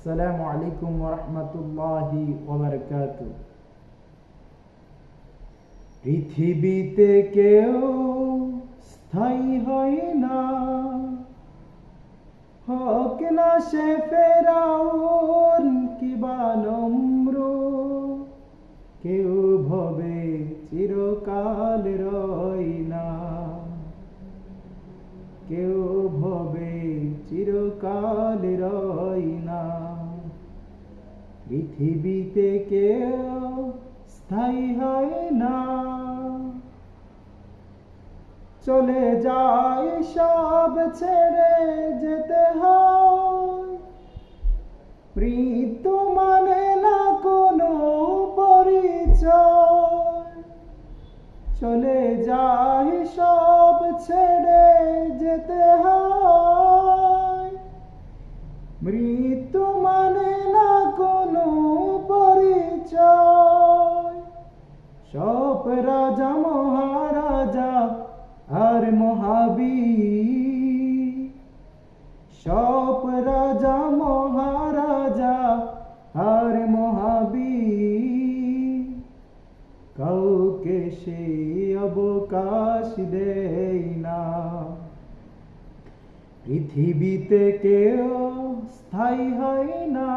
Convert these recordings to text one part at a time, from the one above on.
আসসালামু আলাইকুম ওরহমতুল্লাহি পৃথিবীতে কেউ স্থায়ী হয় না। হোক না সে ফেরাউন কিবা নম্র। কেউ ভবে চিরকাল রয় না। কেউ ভবে চিরকাল রয় পৃথিবীতে কেউ স্থায়ী হয় না। চলে যায় সব ছেড়ে যেতে হয়। মানে না কোনো পরিচয়। চলে যায় সব ছেড়ে কাউকে সে অবকাশ দেই না। পৃথিবীতে কেউ স্থায়ী হয় না।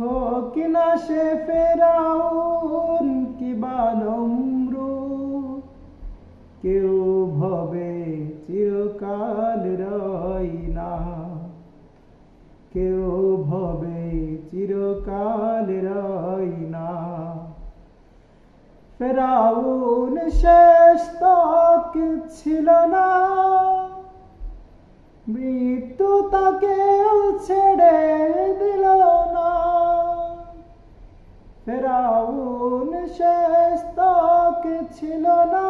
হোক না সে ফেরাউন কিবা নমরুদ কেউ ভবে চিরকাল রই না। কেউ ভবে চিরকাল না ফেরাউন শেষ তক ছিল না। মৃত্যু তাকে ছেড়ে দিল না। ফেরাউন শেষ তক ছিল না।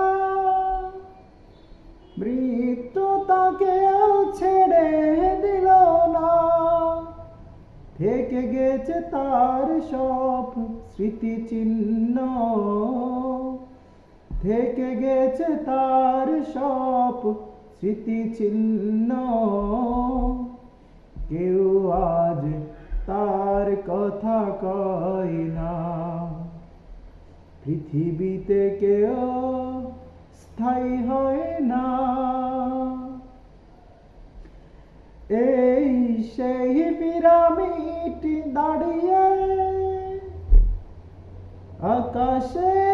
মৃত্যু তাকে ছেড়ে দিল না। থেকে গেছে তার সব স্মৃতি থেকে গেছে তার সব স্মৃতি চিহ্ন কেউ আজ তার কথা কয় না। পৃথিবীতে কেউ স্থায়ী হয় না। এই সেই পিরামিড দাঁড়িয়ে আকাশের দিকে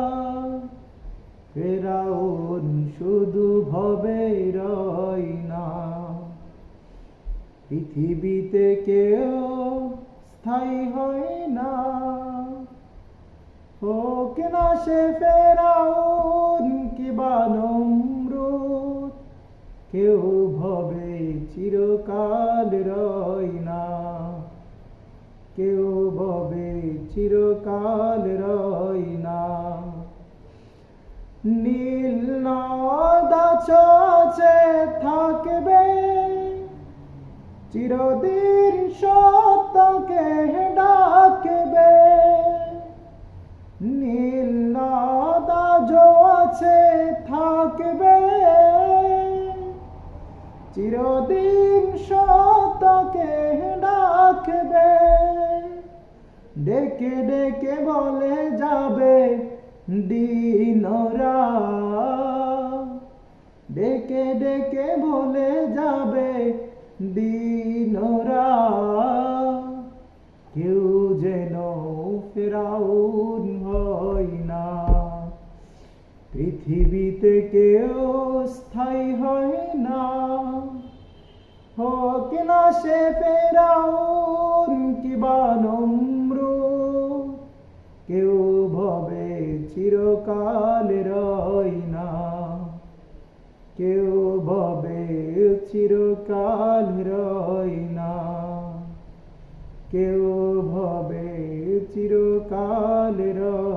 ফেরাউন শুধু ভবে রয় না। পৃথিবীতে কেউ স্থায়ী হয় না। হোক না সে ফেরাউন কিবা নমরুদ, কেউ ভবে চিরকাল রয় না। কেউ ভবে চিরকাল রয় নীল নদাছে থাকবে। চিরদিন সত্যকে ডাকবে। নীল আছে থাকবে। চিরদিন সত্যকে ডাকবে। ডেকে ডেকে বলে দিনরা ডেকে ডেকে বলে যাবে দিনরা। কেউ যেন ফেরাউন হয় না। পৃথিবীতে কেউ স্থায়ী হয় না। হোক না সে ফেরাউন কিবা নমরুদ চিরকাল রই না। কেউ ভবে চিরকাল রই না। কেউ ভবে চিরকাল রয়